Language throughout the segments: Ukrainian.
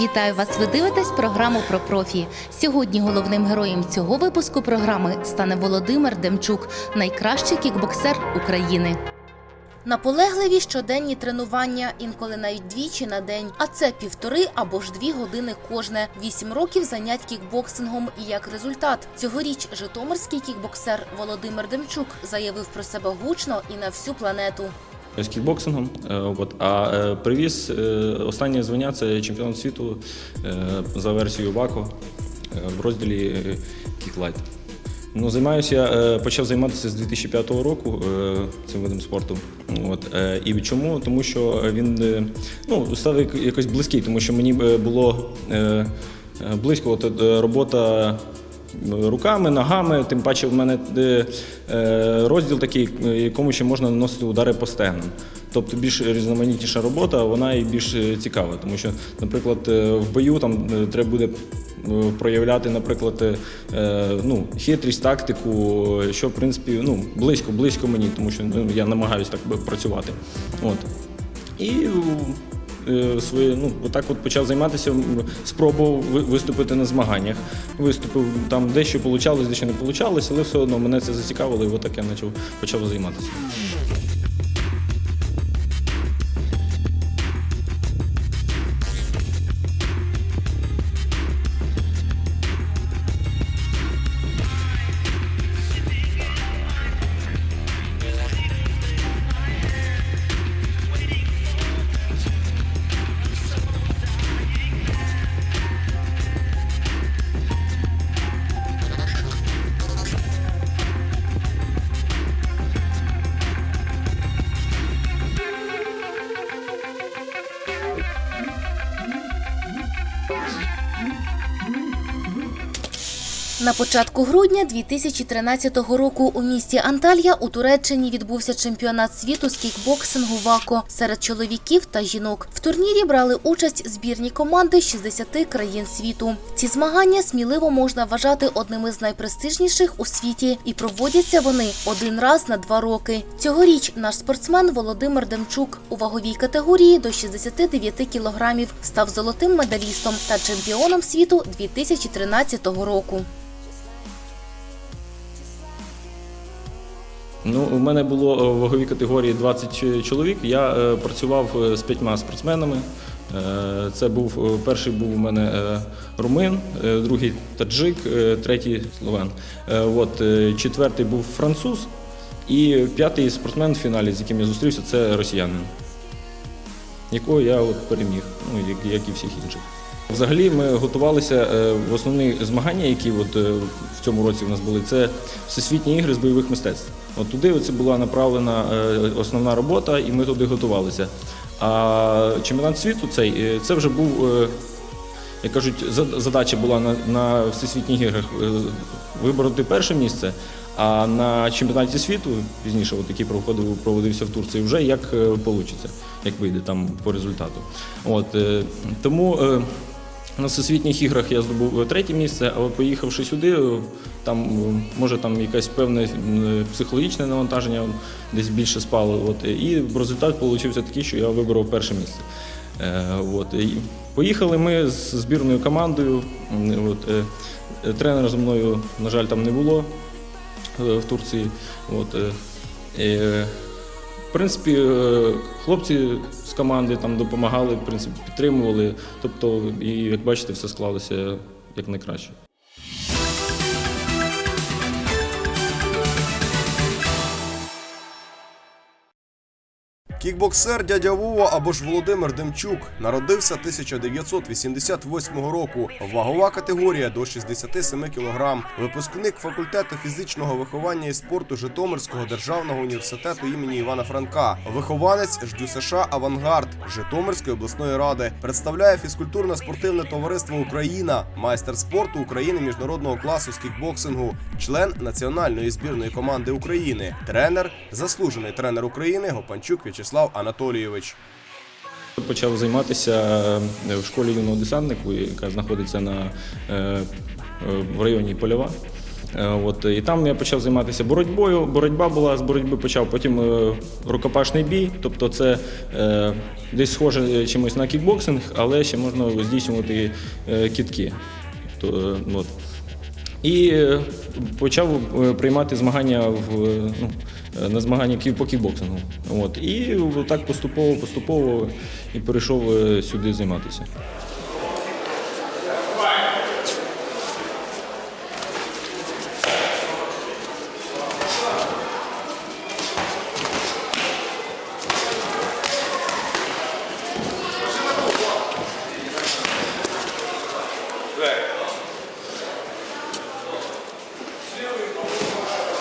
Вітаю вас! Ви дивитесь програму про профі. Сьогодні головним героєм цього випуску програми стане Володимир Демчук, найкращий кікбоксер України. Наполегливі щоденні тренування, інколи навіть двічі на день. А це півтори або ж дві години кожне. Вісім років занять кікбоксингом. І як результат, цьогоріч житомирський кікбоксер Володимир Демчук заявив про себе гучно і на всю планету. З кікбоксингом. Е, От, а е, привіз е, останнє звання це чемпіон світу е, за версією ВАКО е, в розділі е, кіклайт. Ну, займаюся е, почав займатися з 2005 року е, цим видом спорту. От, е, і чому? Тому що він е, ну, став якось близький, тому що мені е, було е, е, близько от, е, робота руками, ногами, тим паче в мене е, е, розділ такий, е, якому ще можна наносити удари по стегнам. Тобто більш різноманітніша робота, вона і більш цікава. Тому що, наприклад, в бою там треба буде проявляти, наприклад, ну, хитрість, тактику, що в принципі ну, близько, близько мені, тому що ну, я намагаюся так працювати. От. І е, своє, ну, отак от почав займатися, спробував ви- виступити на змаганнях. Виступив там дещо получалось, дещо не получалось, але все одно мене це зацікавило, і отак я почав, почав займатися. На початку грудня 2013 року у місті Анталія у Туреччині відбувся чемпіонат світу з кікбоксингу ВАКО серед чоловіків та жінок. В турнірі брали участь збірні команди з 60 країн світу. Ці змагання сміливо можна вважати одними з найпрестижніших у світі, і проводяться вони один раз на два роки. Цьогоріч наш спортсмен Володимир Демчук у ваговій категорії до 69 кілограмів став золотим медалістом та чемпіоном світу 2013 року. Ну, у мене було е, в ваговій категорії 20 чоловік. Я е, працював е, з п'ятьма спортсменами. Е, Це був е, перший був у мене е, румин, е, другий таджик, е, третій словен. Е, От, е, четвертий був француз, і п'ятий спортсмен в фіналі, з яким я зустрівся, це росіянин, якого я от переміг, ну, як, як і всіх інших. Взагалі ми готувалися е, в основні змагання, які от, е, в цьому році у нас були, це всесвітні ігри з бойових мистецтв. От туди це була направлена е, основна робота, і ми туди готувалися. А чемпіонат світу цей е, це вже був, е, як кажуть, задача була на, на всесвітніх іграх вибороти перше місце. А на чемпіонаті світу, пізніше, от, проходив, проводився в Турції, вже як вийде, як вийде там по результату. От, тому на всесвітніх іграх я здобув е, третє місце, а от поїхавши сюди, е, там е, може там якесь певне психологічне навантаження десь більше спало. От, і результат вийшов такий, що я виборов перше місце. От, і поїхали ми з збірною командою. От, тренера зі мною, на жаль, там не було в Турції. От, принципі, е, хлопці з команди там допомагали, в принципі, підтримували. Тобто, і як бачите, все склалося як найкраще. Кікбоксер дядя Вова або ж Володимир Демчук народився 1988 року. Вагова категорія до 67 кг. Випускник факультету фізичного виховання і спорту Житомирського державного університету імені Івана Франка. Вихованець ждю США Авангард Житомирської обласної ради. Представляє фізкультурно-спортивне товариство Україна, майстер спорту України міжнародного класу з кікбоксингу, член національної збірної команди України, тренер, заслужений тренер України Гопанчук В'ячеслав Анатолійович. Почав займатися е, в школі юного десантнику, яка знаходиться на, е, в районі Польова. Е, От, і там я почав займатися боротьбою. Боротьба була з боротьби почав, потім рукопашний бій. Тобто це е, десь схоже чимось на кікбоксинг, але ще можна здійснювати кітки. Тобто, от. І почав приймати змагання в, ну, на змагання кі- по кікбоксингу. От. І так поступово, поступово і перейшов е, сюди займатися.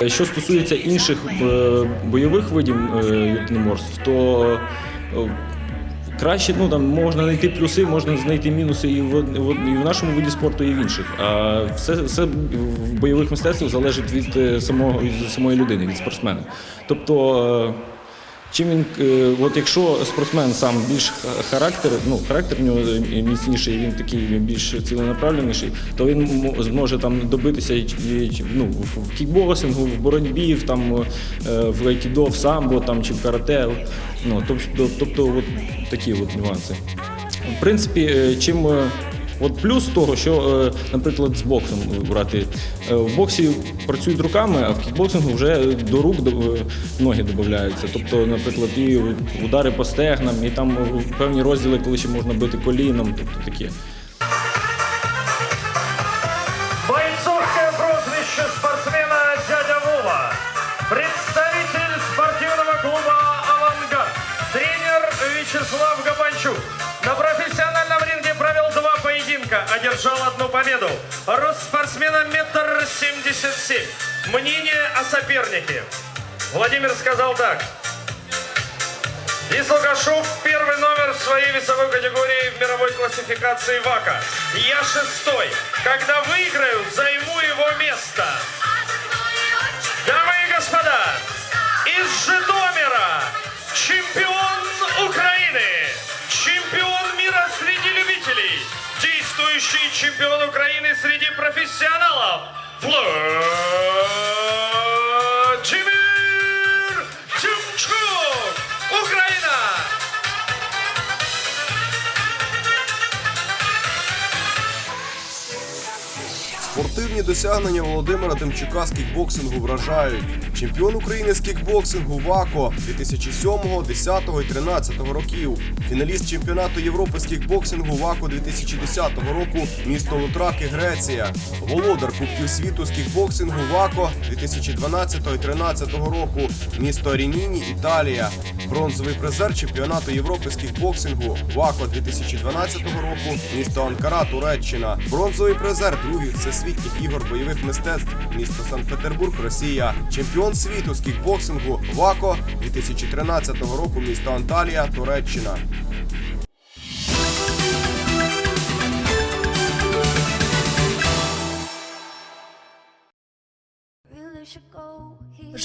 Що стосується інших е, бойових видів е, то е, краще ну, там, можна знайти плюси, можна знайти мінуси і в, і в нашому виді спорту, і в інших. А все, все в бойових мистецтвах залежить від е, самого, від самої людини, від спортсмена. Тобто, е, Чим він, е, от якщо спортсмен сам більш характер, ну характер в нього міцніший, він такий більш ціленаправленіший, то він зможе там добитися ну, в- кікбоксингу, в боротьбі, в там е, в айкідо, в самбо там чи в карате. Ну тобто, тобто от такі от нюанси. В принципі, е, чим от плюс того, що, е, наприклад, з боксом брати. Е, В боксі працюють руками, а в кікбоксингу вже до рук е, ноги додаються. Тобто, наприклад, і удари по стегнам, і там е, певні розділи, коли ще можна бити коліном, тобто таке. Одержал одну победу. Рост спортсмена метр семьдесят семь. Мнение о сопернике. Владимир сказал так. Ис Лукашов первый номер в своей весовой категории в мировой классификации ВАКа. Я шестой. Когда выиграю, займу его место. Дамы и господа, из Житомира чемпион чемпион Украины среди профессионалов Владимир досягнення Володимира Демчука з кікбоксингу вражають. Чемпіон України з кікбоксингу ВАКО 2007, 10 і 13 років. Фіналіст чемпіонату Європи з кікбоксингу ВАКО 2010 року місто Лутраки, Греція. Володар Кубків світу з кікбоксингу ВАКО 2012 і 13 року місто Рініні, Італія. Бронзовий призер чемпіонату Європи з кікбоксингу ВАКО 2012 року місто Анкара, Туреччина. Бронзовий призер других всесвітніх ігор бойових мистецтв місто Санкт-Петербург, Росія. Чемпіон світу з кікбоксингу ВАКО 2013 року місто Анталія, Туреччина.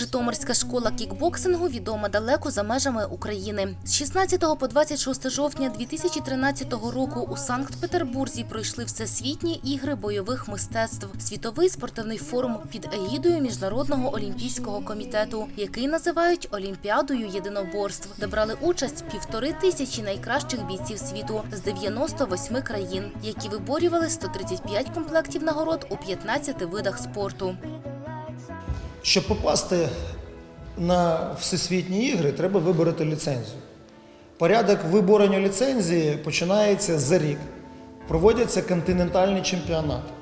Житомирська школа кікбоксингу відома далеко за межами України. З 16 по 26 жовтня 2013 року у Санкт-Петербурзі пройшли всесвітні ігри бойових мистецтв, світовий спортивний форум під егідою Міжнародного олімпійського комітету, який називають Олімпіадою єдиноборств, де брали участь півтори тисячі найкращих бійців світу з 98 країн, які виборювали 135 комплектів нагород у 15 видах спорту. Щоб попасти на всесвітні ігри, треба вибороти ліцензію. Порядок виборення ліцензії починається за рік. Проводяться континентальні чемпіонати.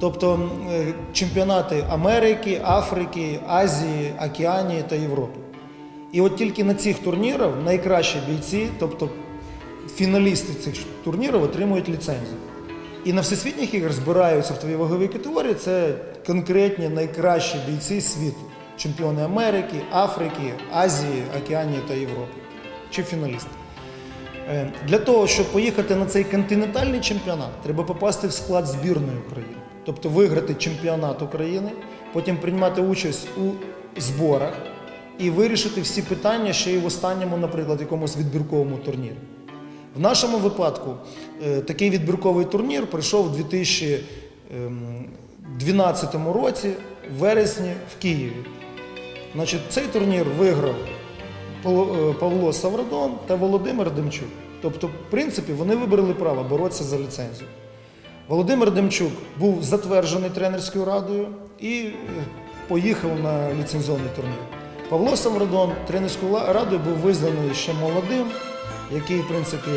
Тобто е, чемпіонати Америки, Африки, Азії, Океанії та Європи. І от тільки на цих турнірах найкращі бійці, тобто фіналісти цих турнірів, отримують ліцензію. І на всесвітніх іграх збираються в твоїй ваговій категорії. Це конкретні найкращі бійці світу: чемпіони Америки, Африки, Азії, Океанії та Європи. Чи фіналісти. Е, Для того, щоб поїхати на цей континентальний чемпіонат, треба попасти в склад збірної України. Тобто виграти чемпіонат України, потім приймати участь у зборах і вирішити всі питання ще й в останньому, наприклад, якомусь відбірковому турнірі. В нашому випадку е, такий відбірковий турнір пройшов у 2012 році в вересні в Києві. Значить, цей турнір виграв Павло- е, Саврадон та Володимир Демчук. Тобто, в принципі, вони вибрали право боротися за ліцензію. Володимир Демчук був затверджений тренерською радою і е, поїхав на ліцензійний турнір. Павло Саврадон тренерською радою був визнаний ще молодим, який, в принципі,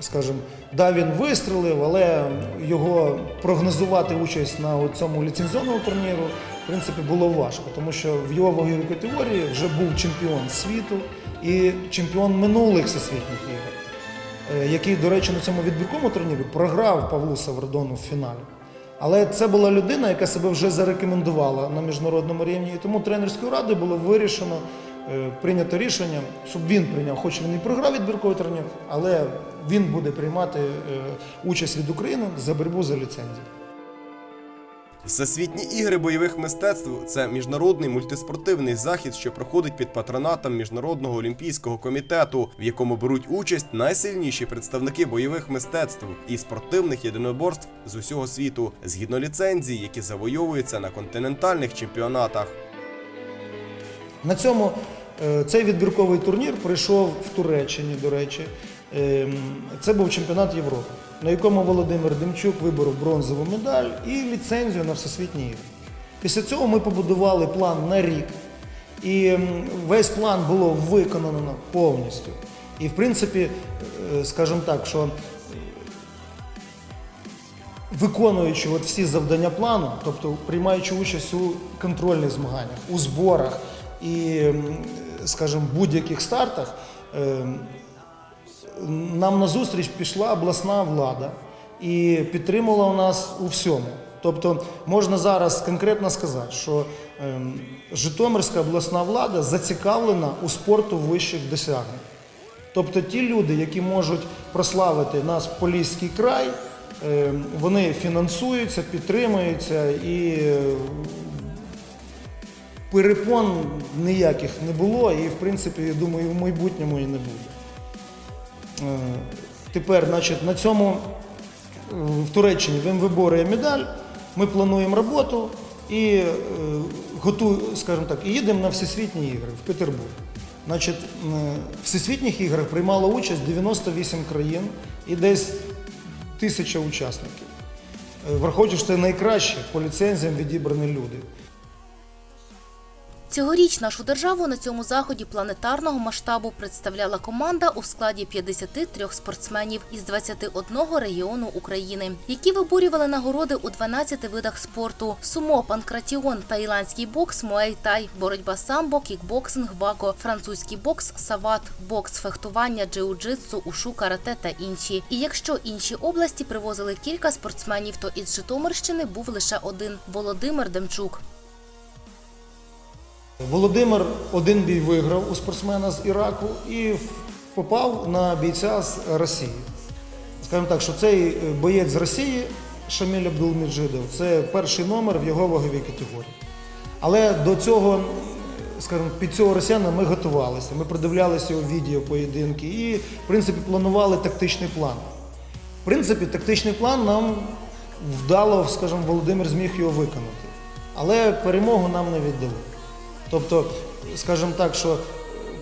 скажімо, да, він вистрелив, але його прогнозувати участь на цьому ліцензійному турніру, в принципі, було важко, тому що в його ваговій категорії вже був чемпіон світу і чемпіон минулих всесвітніх ігор е, який, до речі, на цьому відбірковому турнірі програв Павлу Саврадону в фіналі. Але це була людина, яка себе вже зарекомендувала на міжнародному рівні, і тому тренерською радою було вирішено прийнято рішення, щоб він прийняв, хоч він і програв відбірковий турнір, але він буде приймати е, участь від України за боротьбу за ліцензію. Всесвітні ігри бойових мистецтв це міжнародний мультиспортивний захід, що проходить під патронатом Міжнародного олімпійського комітету, в якому беруть участь найсильніші представники бойових мистецтв і спортивних єдиноборств з усього світу, згідно ліцензій, які завойовуються на континентальних чемпіонатах. На цьому е, цей відбірковий турнір пройшов в Туреччині, до речі. Ем, Це був чемпіонат Європи, на якому Володимир Демчук виборов бронзову медаль і ліцензію на всесвітні ігри. Після цього ми побудували план на рік. І весь план було виконано повністю. І в принципі, е, скажімо так, що виконуючи от всі завдання плану, тобто приймаючи участь у контрольних змаганнях, у зборах і, скажімо, будь-яких стартах, ем, нам назустріч пішла обласна влада і підтримувала нас у всьому. Тобто можна зараз конкретно сказати, що ем, Житомирська обласна влада зацікавлена у спорту вищих досягнень. Тобто ті люди, які можуть прославити наш Поліський край, е, вони фінансуються, підтримуються і е, перепон ніяких не було, і в принципі, я думаю, в майбутньому і не буде. Е, Тепер, значить, на цьому е, в Туреччині він виборює медаль, ми плануємо роботу і е, готую, скажімо так, і їдемо на всесвітні ігри в Петербург. Значить, в всесвітніх іграх приймало участь 98 країн і десь тисяча учасників. Враховуючи, що це найкращі по ліцензіям відібрані люди. Цьогоріч нашу державу на цьому заході планетарного масштабу представляла команда у складі 53 спортсменів із 21 регіону України, які виборювали нагороди у 12 видах спорту: сумо, панкратіон, таїландський бокс, муай-тай, боротьба самбо, кікбоксинг, вако, французький бокс, сават, бокс, фехтування, джиу-джитсу, ушу, карате та інші. І якщо інші області привозили кілька спортсменів, то із Житомирщини був лише один Володимир Демчук. Володимир один бій виграв у спортсмена з Іраку і попав на бійця з Росії. Скажімо так, що цей боєць з Росії, Шаміль Абдулміджидов, це перший номер в його ваговій категорії. Але до цього, скажімо, під цього росіяна ми готувалися. Ми продивлялися його відео поєдинки і, в принципі, планували тактичний план. В принципі, тактичний план нам вдало, скажімо, Володимир зміг його виконати. Але перемогу нам не віддали. Тобто, скажімо так, що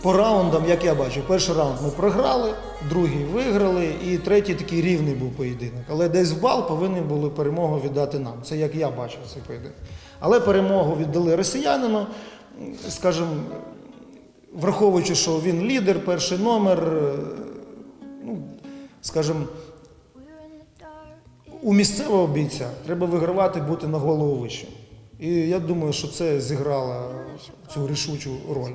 по раундам, як я бачу, перший раунд ми програли, другий виграли, і третій такий рівний був поєдинок. Але десь в бал повинні були перемогу віддати нам. Це як я бачив цей поєдинок. Але перемогу віддали росіянину, скажімо, враховуючи, що він лідер, перший номер, е, ну, скажімо, у місцевого бійця треба вигравати, бути на голову вище. І я думаю, що це зіграло цю рішучу роль.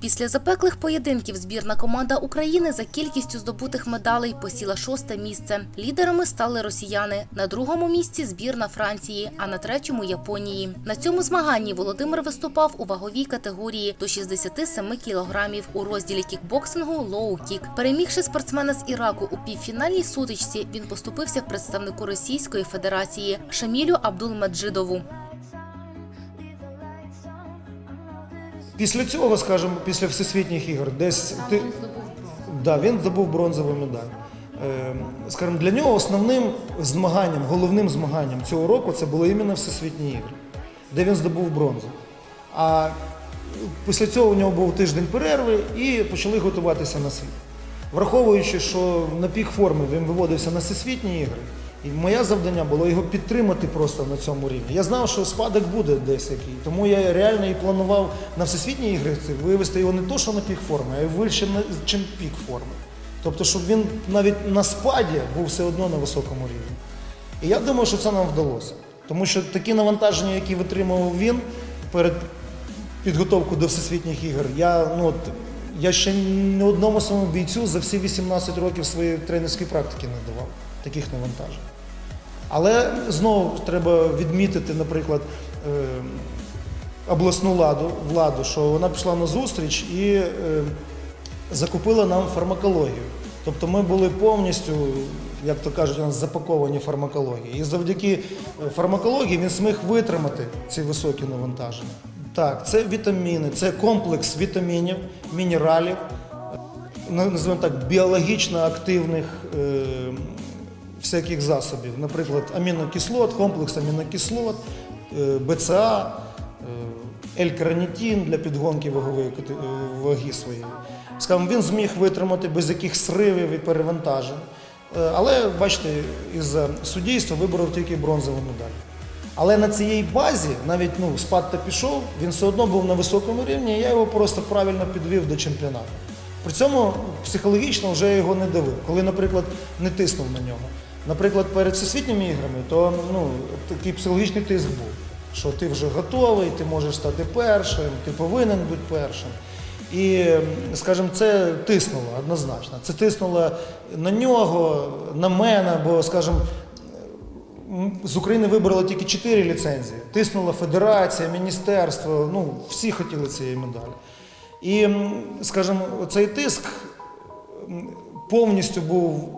Після запеклих поєдинків збірна команда України за кількістю здобутих медалей посіла шосте місце. Лідерами стали росіяни. На другому місці збірна Франції, а на третьому Японії. На цьому змаганні Володимир виступав у ваговій категорії до 67 кілограмів у розділі кікбоксингу лоу-кік. Перемігши спортсмена з Іраку у півфінальній сутичці, він поступився представнику Російської Федерації Шамілю Абдулмеджидову. Після цього, скажімо, після всесвітніх ігор, десь ти... да, він здобув бронзову медаль. е, скажімо, для нього основним змаганням, головним змаганням цього року це були іменно Всесвітні ігри, де він здобув бронзу. А після цього у нього був тиждень перерви і почали готуватися на світ. Враховуючи, що на пік форми він виводився на всесвітні ігри, і моє завдання було його підтримати просто на цьому рівні. Я знав, що спадок буде десь який, тому я реально і планував на всесвітні ігри вивести його не то, що на пік форми, а й вище, чим пік форми. Тобто, щоб він навіть на спаді був все одно на високому рівні. І я думаю, що це нам вдалося. Тому що такі навантаження, які витримував він перед підготовкою до всесвітніх ігор, я, ну, я ще ні одному своєму бійцю за всі 18 років своєї тренерської практики не давав таких навантажень. Але знову треба відмітити, наприклад, е, обласну ладу, владу, що вона пішла на зустріч і е, закупила нам фармакологію. Тобто ми були повністю, як то кажуть, у нас запаковані фармакології. І завдяки е, фармакології він зміг витримати ці високі навантаження. Так, це вітаміни, це комплекс вітамінів, мінералів, називаємо так, біологічно активних всяких засобів. Наприклад, амінокислот, комплекс амінокислот, е, БЦА, е, L-карнітин для підгонки вагової е, ваги своєї. Скажімо, він зміг витримати без яких сривів і перевантажень. Е, Але, бачите, із-за суддівства виборов тільки бронзову медаль. Але на цій базі, навіть ну, спад та пішов, він все одно був на високому рівні, і я його просто правильно підвів до чемпіонату. При цьому психологічно вже його не давив, коли, наприклад, не тиснув на нього. Наприклад, перед всесвітніми іграми, то ну, такий психологічний тиск був, що ти вже готовий, ти можеш стати першим, ти повинен бути першим. І, скажімо, це тиснуло однозначно. Це тиснуло на нього, на мене, бо, скажімо, з України вибрали тільки 4 ліцензії. Тиснула федерація, міністерство, ну, всі хотіли цієї медалі. І, скажімо, цей тиск повністю був,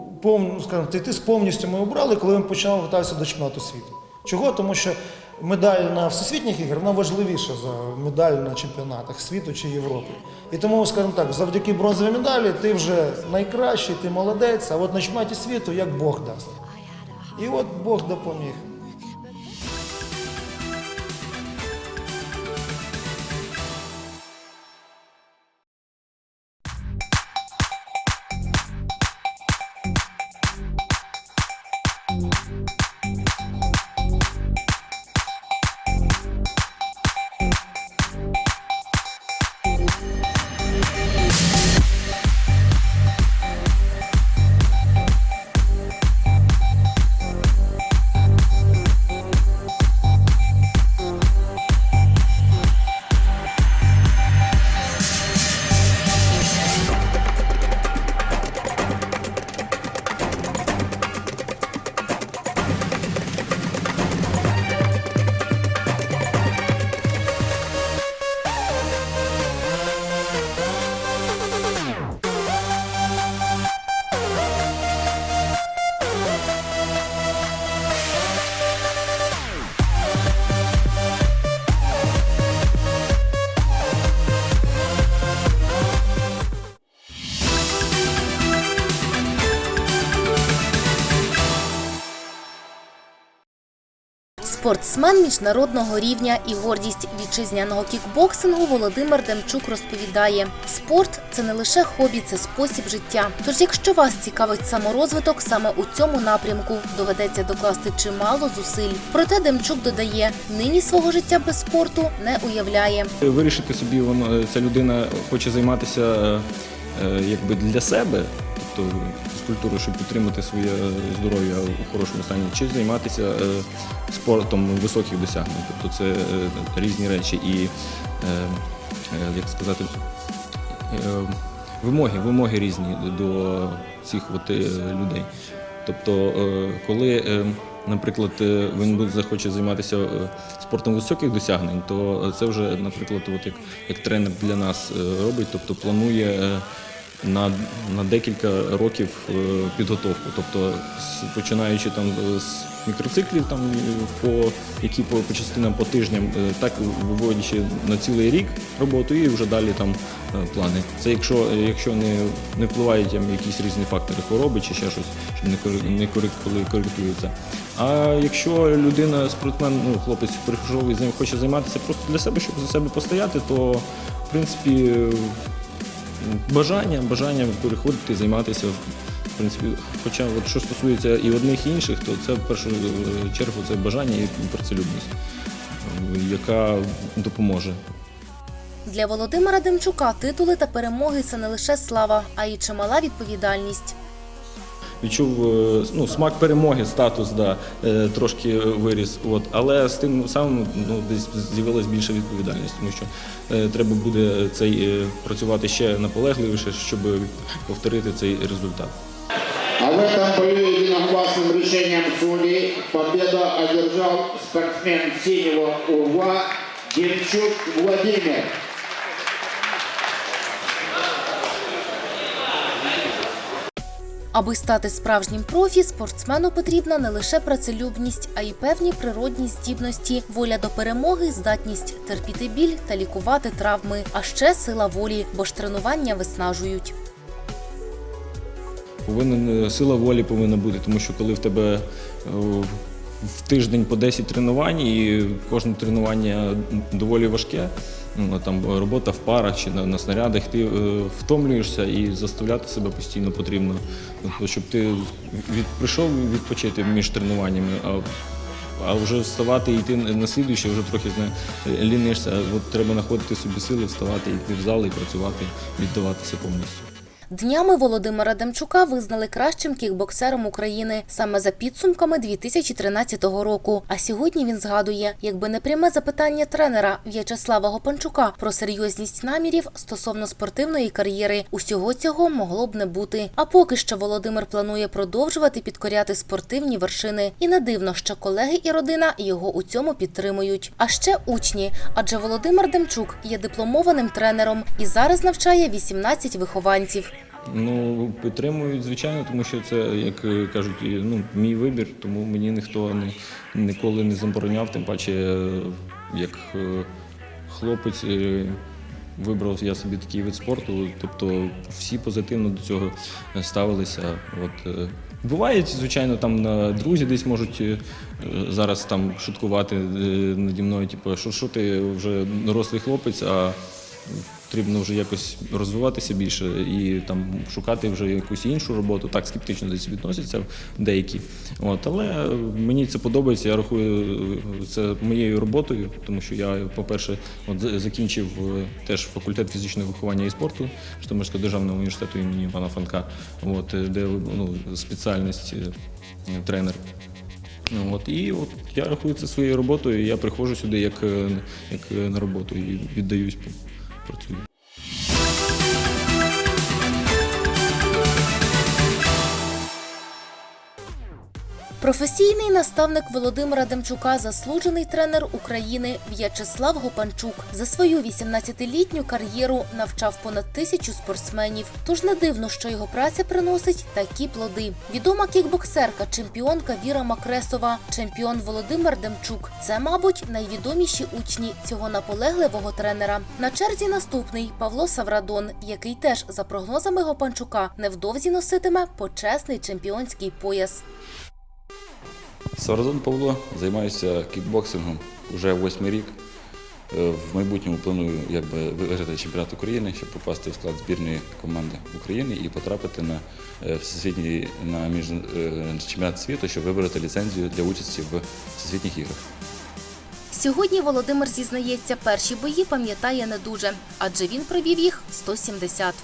скажімо, цей тиск повністю ми обрали, коли він почав готуватися до чемпіонату світу. Чого? Тому що медаль на всесвітніх іграх вона важливіша за медаль на чемпіонатах світу чи Європи. І тому, скажімо так, завдяки бронзовій медалі ти вже найкращий, ти молодець, а от на чемпіонаті світу як Бог дасть. І от Бог допоміг. Спортсмен міжнародного рівня і гордість вітчизняного кікбоксингу Володимир Демчук розповідає: спорт це не лише хобі, це спосіб життя. Тож, якщо вас цікавить саморозвиток, саме у цьому напрямку доведеться докласти чимало зусиль. Проте Демчук додає, нині свого життя без спорту не уявляє. Вирішити собі, воно ця людина хоче займатися е, е, якби для себе, тобто фізкультурою, щоб підтримати своє здоров'я у хорошому стані, чи займатися е, спортом високих досягнень. Тобто це е, різні речі і, е, як сказати, вимоги, вимоги різні до цих от, людей. Тобто, коли, наприклад, він захоче займатися спортом високих досягнень, то це вже, наприклад, от як, як тренер для нас робить, тобто планує на, на декілька років е, підготовку. Тобто, починаючи там е, з мікроциклів, там е, по які по, по частинам по тижням, так виводячи на цілий рік роботу, і вже далі там плани. Це якщо, якщо не, не впливають там якісь різні фактори хвороби чи ще щось, щоб не не коректується. А якщо людина, спортсмен, ну хлопець прийшов і хоче займатися просто для себе, щоб за себе постояти, то в принципі бажання, бажання переходити, займатися. В принципі, хоча от що стосується і одних, і інших, то це в першу е, чергу це бажання і працелюбність, е, яка допоможе. Для Володимира Демчука титули та перемоги це не лише слава, а й чимала відповідальність. Відчув е, ну, смак перемоги, статус да, е, трошки виріс. От. Але з тим самим ну, десь з'явилась більша відповідальність, тому що е, треба буде цей, працювати ще наполегливіше, щоб повторити цей результат. А в этом бою единогласным решением судей победу одержал спортсмен синего УВА Демчук Владимир. Аби стати справжнім профі, спортсмену потрібна не лише працелюбність, а й певні природні здібності, воля до перемоги, здатність терпіти біль та лікувати травми, а ще сила волі, бо ж тренування виснажують. Повинен е, сила волі повинна бути, тому що коли в тебе е, в тиждень по 10 тренувань, і кожне тренування доволі важке. Ну, там робота в парах чи на, на снарядах, ти е, втомлюєшся і заставляти себе постійно потрібно, Тобто, щоб ти від, прийшов відпочити між тренуваннями, а, а вже вставати і йти на слідуюче, вже трохи лінишся. От треба знаходити собі сили, вставати, йти в зал і працювати, віддаватися повністю. Днями Володимира Демчука визнали кращим кікбоксером України саме за підсумками 2013 року. А сьогодні він згадує, якби не пряме запитання тренера В'ячеслава Гопанчука про серйозність намірів стосовно спортивної кар'єри, усього цього могло б не бути. А поки що Володимир планує продовжувати підкоряти спортивні вершини. І не дивно, що колеги і родина його у цьому підтримують. А ще учні, адже Володимир Демчук є дипломованим тренером і зараз навчає 18 вихованців. Ну, підтримують, звичайно, тому що це, як кажуть, ну, мій вибір, тому мені ніхто не, ніколи не забороняв, тим паче, е, як е, хлопець е, вибрав я собі такий вид спорту, тобто всі позитивно до цього ставилися. От, Бувають, звичайно, там на друзі десь можуть зараз там шуткувати наді мною, типу, що, що ти вже дорослий хлопець, а потрібно вже якось розвиватися більше і там шукати вже якусь іншу роботу. Так скептично десь відносяться деякі. От, але мені це подобається. Я рахую це моєю роботою, тому що я, по-перше, от закінчив е, теж факультет фізичного виховання і спорту Житомирського державного університету імені Івана Франка, от, е, де ну, спеціальність е, тренер. От, і от я рахую це своєю роботою. Я приходжу сюди як, як на роботу і віддаюсь працюю. Професійний наставник Володимира Демчука, заслужений тренер України В'ячеслав Гопанчук. За свою 18-літню кар'єру навчав понад тисячу спортсменів. Тож не дивно, що його праця приносить такі плоди. Відома кікбоксерка, чемпіонка Віра Макресова, чемпіон Володимир Демчук. Це, мабуть, найвідоміші учні цього наполегливого тренера. На черзі наступний Павло Саврадон, який теж за прогнозами Гопанчука невдовзі носитиме почесний чемпіонський пояс. Саразон Павло, займаюся кікбоксингом вже восьмий рік. Е, В майбутньому планую якби, виграти чемпіонат України, щоб попасти в склад збірної команди України і потрапити на е, всесвітній на між, е, чемпіонат світу, щоб вибрати ліцензію для участі в всесвітніх іграх. Сьогодні Володимир зізнається, перші бої пам'ятає не дуже, адже він провів їх 170.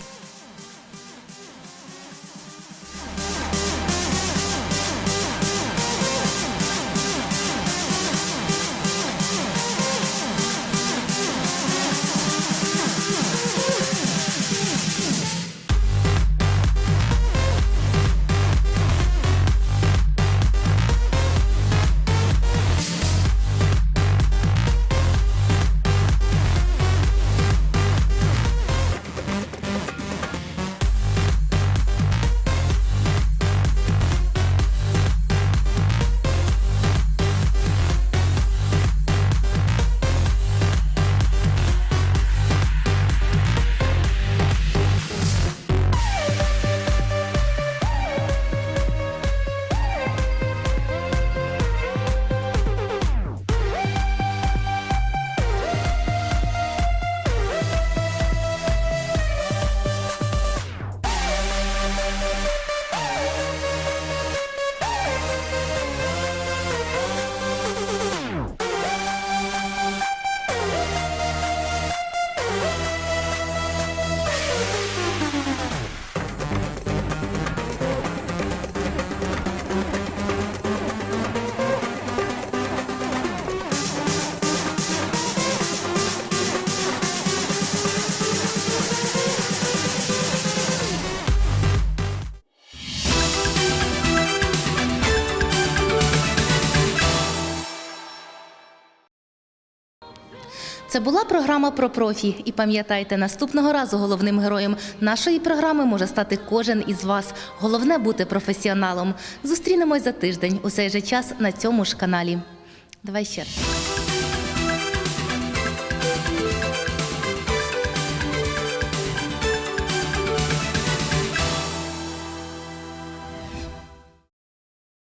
Це була програма про профі. І пам'ятайте, наступного разу головним героєм нашої програми може стати кожен із вас. Головне бути професіоналом. Зустрінемось за тиждень у цей же час на цьому ж каналі. Давай ще раз.